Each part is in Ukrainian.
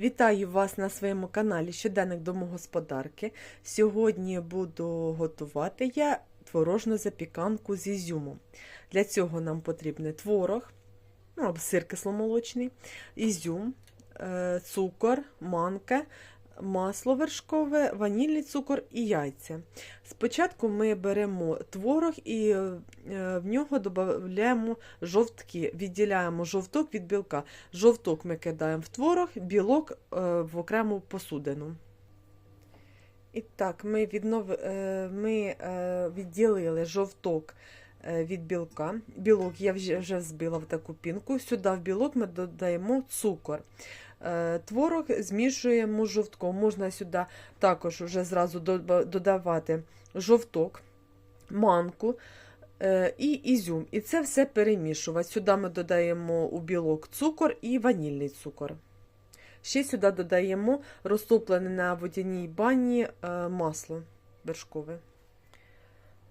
Вітаю вас на своєму каналі Щоденник домогосподарки. Сьогодні буду готувати я творожну запіканку з ізюмом. Для цього нам потрібен творог, ну, або сир кисломолочний, ізюм, е, цукор, манка, масло вершкове, ванільний цукор і яйця. Спочатку ми беремо творог і е, в нього додаємо жовтки, відділяємо жовток від білка. Жовток ми кидаємо в творог, білок е, в окрему посудину. І так, ми, віднов... е, ми відділили жовток від білка. Білок я вже збила в таку пінку. Сюди в білок ми додаємо цукор. Е, Творог змішуємо з жовтком. Можна сюди також вже зразу додавати жовток, манку е, і ізюм. І це все перемішувати. Сюди ми додаємо у білок цукор і ванільний цукор. Ще сюди додаємо розтоплене на водяній бані е, масло вершкове.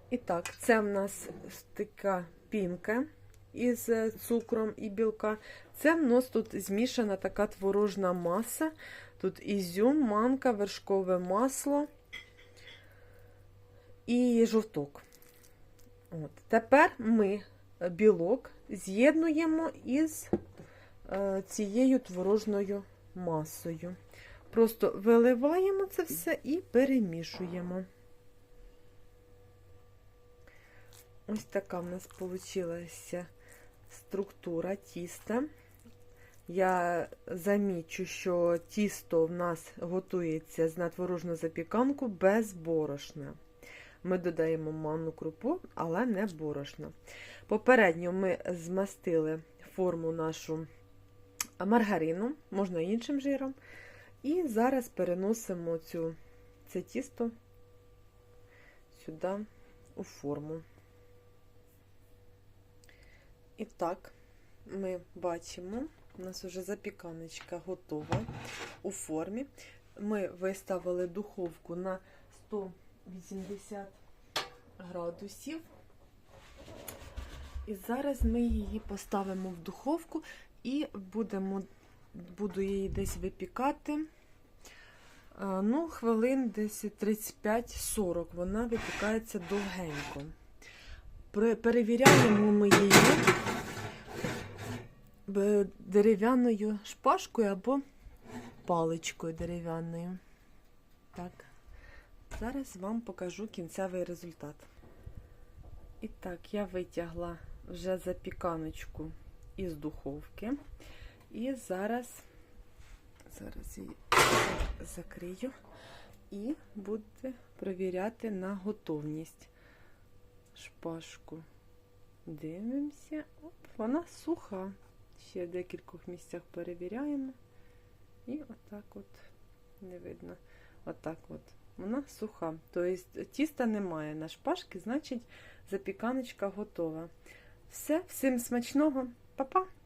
І так, це в нас така пінка із е, цукром і білка. Це в нас тут змішана така творожна маса. Тут ізюм, манка, вершкове масло і жовток. От. Тепер ми білок з'єднуємо із е, цією творожною масою. Просто виливаємо це все і перемішуємо. Ось така в нас вийшла структура тіста. Я замічу, що тісто в нас готується на творожну запіканку без борошна. Ми додаємо манну крупу, але не борошно. Попередньо ми змастили форму нашу маргарину, можна іншим жиром. І зараз переносимо цю, це тісто сюди у форму. І так, ми бачимо, у нас вже запіканочка готова у формі. Ми виставили духовку на 180 градусів. І зараз ми її поставимо в духовку і будемо, буду її десь випікати. е, Ну, хвилин десь 35-40. Вона випікається довгенько. Перевіряємо ми її дерев'яною шпажкою або паличкою дерев'яною. Так, зараз вам покажу кінцевий результат. І так, я витягла вже запіканочку із духовки. І зараз, зараз її закрию і буду перевіряти на готовність шпажку. Дивимося. Оп, вона суха. Ще в декількох місцях перевіряємо. І отак от не видно. Отак от. Вона суха. Тобто тіста немає на шпажки, значить запіканочка готова. Все, всім смачного, Па-па!